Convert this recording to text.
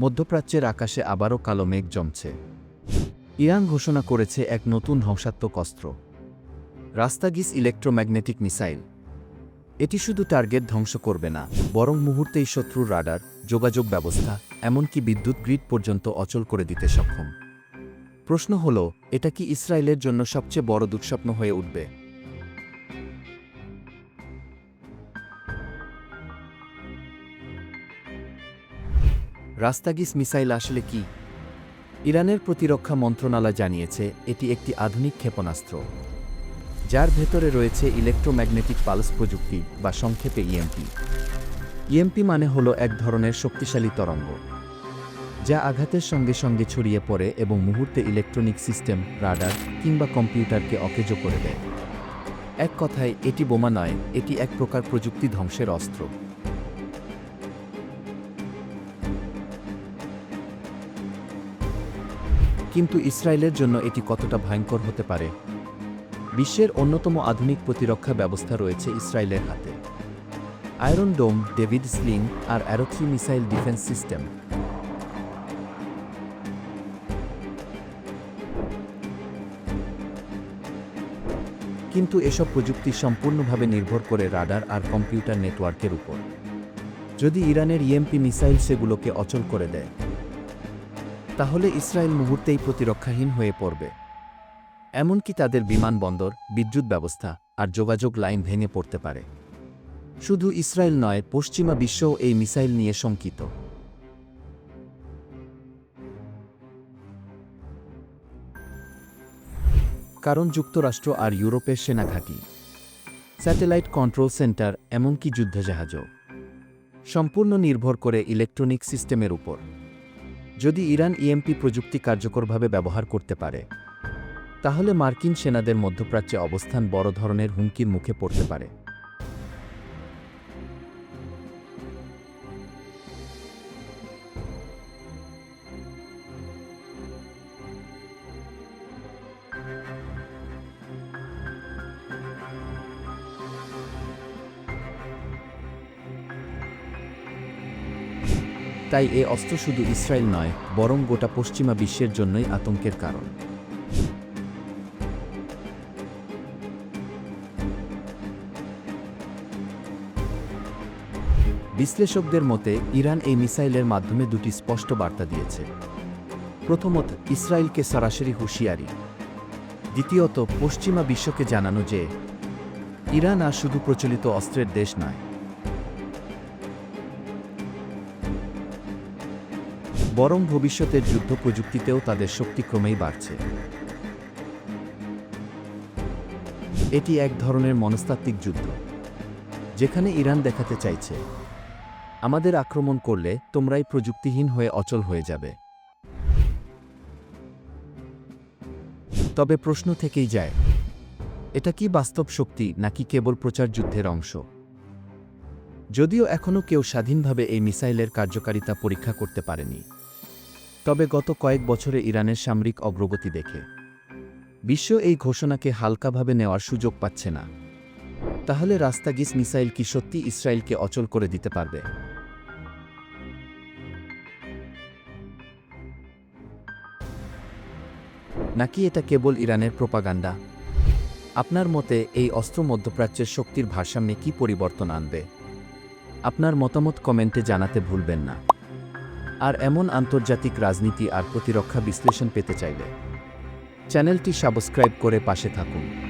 মধ্যপ্রাচ্যের আকাশে আবারও কালো মেঘ জমছে। ইরান ঘোষণা করেছে এক নতুন ধ্বংসাত্মক অস্ত্র। রাস্তাগিস ইলেকট্রোম্যাগনেটিক মিসাইল। এটি শুধু টার্গেট ধ্বংস করবে না, বরং মুহূর্তেই শত্রুর রাডার, যোগাযোগ ব্যবস্থা, এমনকি বিদ্যুৎ গ্রিড পর্যন্ত অচল করে দিতে সক্ষম। প্রশ্ন হল, এটা কি ইসরায়েলের জন্য সবচেয়ে বড় দুঃস্বপ্ন হয়ে উঠবে? রাস্তাগিস মিসাইল আসলে কি? ইরানের প্রতিরক্ষা মন্ত্রণালয় জানিয়েছে, এটি একটি আধুনিক ক্ষেপণাস্ত্র, যার ভেতরে রয়েছে ইলেকট্রোম্যাগনেটিক পালস প্রযুক্তি বা সংক্ষেপে ইএমপি ইএমপি মানে হলো এক ধরনের শক্তিশালী তরঙ্গ, যা আঘাতের সঙ্গে সঙ্গে ছড়িয়ে পড়ে এবং মুহূর্তে ইলেকট্রনিক সিস্টেম, রাডার কিংবা কম্পিউটারকে অকেজ করে দেয়। এক কথায়, এটি বোমা নয়, এটি এক প্রকার প্রযুক্তি ধ্বংসের অস্ত্র। কিন্তু ইসরায়েলের জন্য এটি কতটা ভয়ঙ্কর হতে পারে? বিশ্বের অন্যতম আধুনিক প্রতিরক্ষা ব্যবস্থা রয়েছে ইসরায়েলের হাতে। আয়রন ডোম, ডেভিড স্লিং আর arrow three missile defence system. কিন্তু এসব প্রযুক্তি সম্পূর্ণভাবে নির্ভর করে রাডার আর কম্পিউটার নেটওয়ার্কের উপর। যদি ইরানের ইএমপি মিসাইল সেগুলোকে অচল করে দেয় তাহলে ইসরায়েল মুহূর্তেই প্রতিরক্ষাহীন হয়ে পড়বে। এমনকি তাদের বিমানবন্দর বিদ্যুৎ ব্যবস্থা আর যোগাযোগ লাইন ভেঙে পড়তে পারে। শুধু ইসরায়েল নয়, পশ্চিমা বিশ্বও এই মিসাইল নিয়ে শঙ্কিত। কারণ যুক্তরাষ্ট্র আর ইউরোপের সেনাঘাঁটি স্যাটেলাইট কন্ট্রোল সেন্টার, এমনকি যুদ্ধজাহাজও। সম্পূর্ণ নির্ভর করে ইলেকট্রনিক সিস্টেমের উপর। যদি ইরান ইএমপি প্রযুক্তি কার্যকরভাবে ব্যবহার করতে পারে, তাহলে মার্কিন সেনাদের মধ্যপ্রাচ্যে অবস্থান বড় ধরনের হুমকির মুখে পড়তে পারে। তাই এ অস্ত্র শুধু ইসরায়েল নয়, বরং গোটা পশ্চিমা বিশ্বের জন্যই আতঙ্কের কারণ। বিশ্লেষকদের মতে, ইরান এই মিসাইলের মাধ্যমে দুটি স্পষ্ট বার্তা দিয়েছে। প্রথমত, ইসরায়েলকে সরাসরি হুঁশিয়ারি। দ্বিতীয়ত, পশ্চিমা বিশ্বকে জানানো যে, ইরান আর শুধু প্রচলিত অস্ত্রের দেশ নয় বরং ভবিষ্যতের যুদ্ধ প্রযুক্তিতেও তাদের শক্তি ক্রমেই বাড়ছে। এটি এক ধরনের মনস্তাত্ত্বিক যুদ্ধ, যেখানে ইরান দেখাতে চাইছে, আমাদের আক্রমণ করলে তোমরাই প্রযুক্তিহীন হয়ে অচল হয়ে যাবে। তবে প্রশ্ন থেকেই যায়, এটা কি বাস্তব শক্তি নাকি কেবল প্রচার যুদ্ধের অংশ? যদিও এখনও কেউ স্বাধীনভাবে এই মিসাইলের কার্যকারিতা পরীক্ষা করতে পারেনি। তবে গত কয়েক বছরে ইরানের সামরিক অগ্রগতি দেখে। বিশ্ব এই ঘোষণাকে হালকাভাবে নেওয়ার সুযোগ পাচ্ছে না। তাহলে রাস্তাগিস মিসাইল কি সত্যি ইসরায়েলকে অচল করে দিতে পারবে? নাকি এটা কেবল ইরানের প্রোপাগান্ডা? আপনার মতে এই অস্ত্র মধ্যপ্রাচ্যের শক্তির ভারসাম্যে কি পরিবর্তন আনবে? আপনার মতামত কমেন্টে জানাতে ভুলবেন না। আর এমন আন্তর্জাতিক রাজনীতি আর প্রতিরক্ষা বিশ্লেষণ পেতে চাইলে। চ্যানেলটি সাবস্ক্রাইব করে পাশে থাকুন।